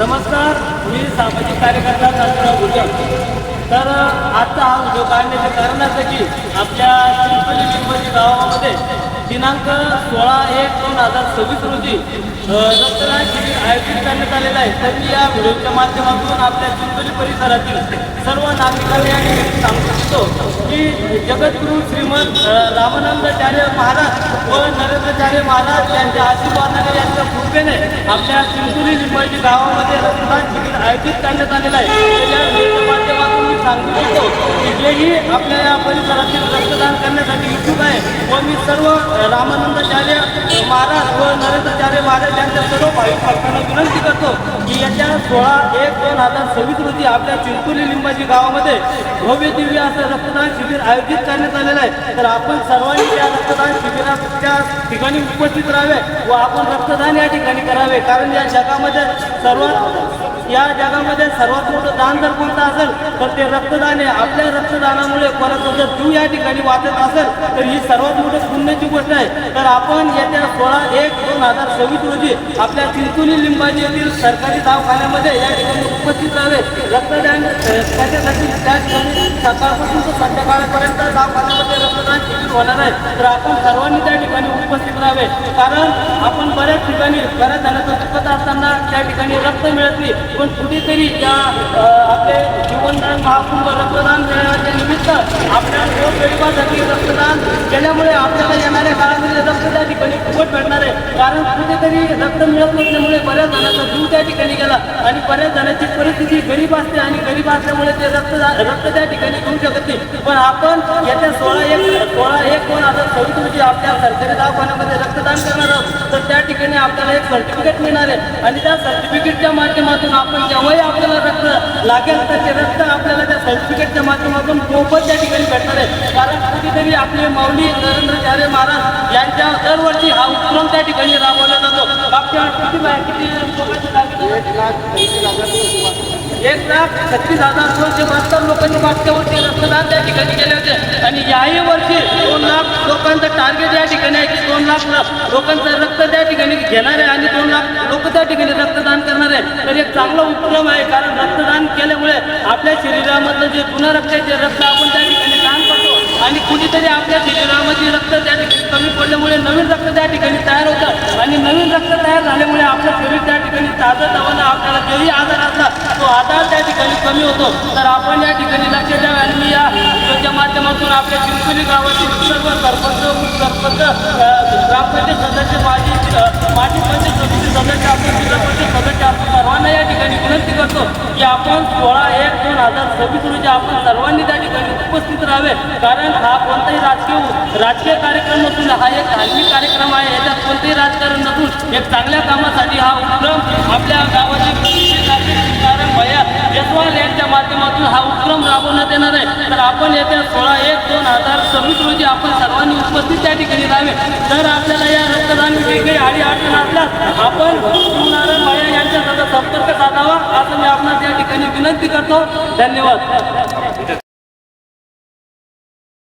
नमस्कार मी सामाजिक कार्यकर्ता कांतराव गुजर तर आजचा हा उद्योग काढण्याचे कारण असं की आपल्या चिंचोली लिंबोली गावामध्ये दिनांक सोळा एक दोन हजार सव्वीस रोजी रक्तदान शिबिर आयोजित करण्यात आलेलं आहे. तर मी या व्हिडिओच्या माध्यमातून आपल्या चिंचोली परिसरातील सर्व नागरिकांना या ठिकाणी सांगू इच्छितो की जगद्गुरू श्रीमंत रामानंदाचार्य महाराज व नरेंद्राचार्य महाराज यांच्या आशीर्वादाने यांच्या पूर्वेने आपल्या चिंचोली लिंबाजी गावामध्ये रक्तदान शिबिर आयोजित करण्यात आलेलं आहे तर या व्हिडिओच्या माध्यमातून मी सांगू इच्छितो कुठेही आपल्या या परिसरातील रक्तदान करण्यासाठी इच्छुक आहे. व मी सर्व रामानंदाचार्य महाराज व नरेंद्राचार्य महाराज यांच्या सर्व भाविक भक्तांना विनंती करतो की येत्या सोळा एक दोन हजार सव्वीस रोजी आपल्या चिंचोली लिंबाजी गावामध्ये भव्य दिव्य असं रक्तदान शिबिर आयोजित करण्यात आलेलं आहे. तर आपण सर्वांनी त्या रक्तदान शिबिराच्या ठिकाणी उपस्थित राहावे व आपण रक्तदान या ठिकाणी करावे. कारण या जगामध्ये सर्वात या जगामध्ये सर्वात मोठं दान जर कोणतं असेल तर ते रक्तदान आहे. आपल्या रक्तदानामुळे परत जर जीव या ठिकाणी वाचत असेल तर ही सर्वात मोठी पुण्याची गोष्ट आहे. तर आपण येत्या सोळा एक दोन हजार सव्वीस रोजी आपल्या चिंचोली लिंबाजी येथील सरकारी दवाखान्यामध्ये या ठिकाणी उपस्थित राहावे. रक्तदान त्याच्यासाठी त्या ठिकाणी सकाळपासून संध्याकाळपर्यंत दवाखान्यामध्ये रक्तदान होणार आहे. तर आपण सर्वांनी त्या ठिकाणी उपस्थित राहावे कारण आपण बऱ्याच ठिकाणी बऱ्याच जणांचा दुखत असताना त्या ठिकाणी रक्त मिळत नाही. पण कुठेतरी त्या आपले जीवनदान महाकुंभ रक्तदान मिळण्याच्या आपल्या गोरगरिबासाठी रक्तदान केल्यामुळे आपल्याला येणाऱ्या काळामध्ये रक्त त्या ठिकाणी फुकट भेटणार आहे. कारण कुठेतरी रक्त मिळत नसल्यामुळे बऱ्याच जणांचा जीव त्या ठिकाणी गेला आणि बऱ्याच जणांची परिस्थिती गरीब असते आणि गरीब असल्यामुळे ते रक्त रक्त त्या ठिकाणी घेऊ शकत नाही. पण आपण येत्या सोळा एक सोळा एक दोन हजार सव्वीस रोजी आपल्या सरकारी दवाखान्यामध्ये रक्तदान करणार आहोत. तर त्या ठिकाणी आपल्याला एक सर्टिफिकेट मिळणार आहे. आणि त्या सर्टिफिकेटच्या माध्यमातून आपण जेव्हाही आपल्याला रक्त लागेल तर ते रक्त आपण सर्टिफिकेटच्या माध्यमातून मोफत त्या ठिकाणी भेटणार आहे कारण कुठेतरी आपले माऊली नरेंद्राचार्य महाराज यांच्या दरवर्षी हा उपक्रम त्या ठिकाणी राबवला जातो. मागच्या किती किती? एक लाख छत्तीस हजार दोनशे बहात्तर लोकांनी मागच्या वर्षी रक्तदान त्या ठिकाणी केले होते. आणि याही वर्षी लोकांचं टार्गेट या ठिकाणी आहे की दोन लाख लोकांचं रक्त त्या ठिकाणी घेणार आहे आणि दोन लाख लोक त्या ठिकाणी रक्तदान करणार आहे तर एक चांगला उपक्रम आहे कारण रक्तदान केल्यामुळे आपल्या शरीरामधलं जे जुनं रक्त आहे ते रक्त आपण त्या ठिकाणी दान करतो. आणि कुठेतरी आपल्या शरीरामध्ये रक्त त्या ठिकाणी कमी पडल्यामुळे नवीन रक्त त्या ठिकाणी तयार होतं. आणि नवीन रक्त तयार झाल्यामुळे आपलं शरीर त्या ठिकाणी ताजं तवानं आपल्याला जेही आजार असला तो आजार त्या ठिकाणी कमी होतो. तर आपण या ठिकाणी लक्ष द्यावे आणि मी या व्हिडिओच्या माध्यमातून आपल्या चिंचोली गावातील सर्व सरपंच उपसरपंच ग्रामपंचायत सदस्य माजी माजी पंचायत समिती सदस्य आपण जिल्हा परिषद सदस्य आपण सर्वांना या ठिकाणी विनंती करतो की आपण सोळा एक दोन हजार सव्वीस रोजी आपण सर्वांनी त्या ठिकाणी उपस्थित राहावे. कारण हा कोणताही राजकीय राजकीय कार्यक्रम नसून हा एक धार्मिक कार्यक्रम आहे. याच्यात कोणतेही राजकारण नसून एक चांगल्या कामासाठी हा उपक्रम आपल्या गावाचे कारण भैया यशवाल यांच्या माध्यमातून हा उपक्रम राबवण्यात येणार आहे. तर आपण येत्या सोळा एक दोन हजार सव्वीस रोजी आपण सर्वांनी उपस्थित त्या ठिकाणी राहावे. तर आपल्याला या रक्तदान काही आडी अडचण असल्यास आपण शिवनारायण माया यांच्या संपर्क साधावा. असं मी आपणास या ठिकाणी विनंती करतो. धन्यवाद.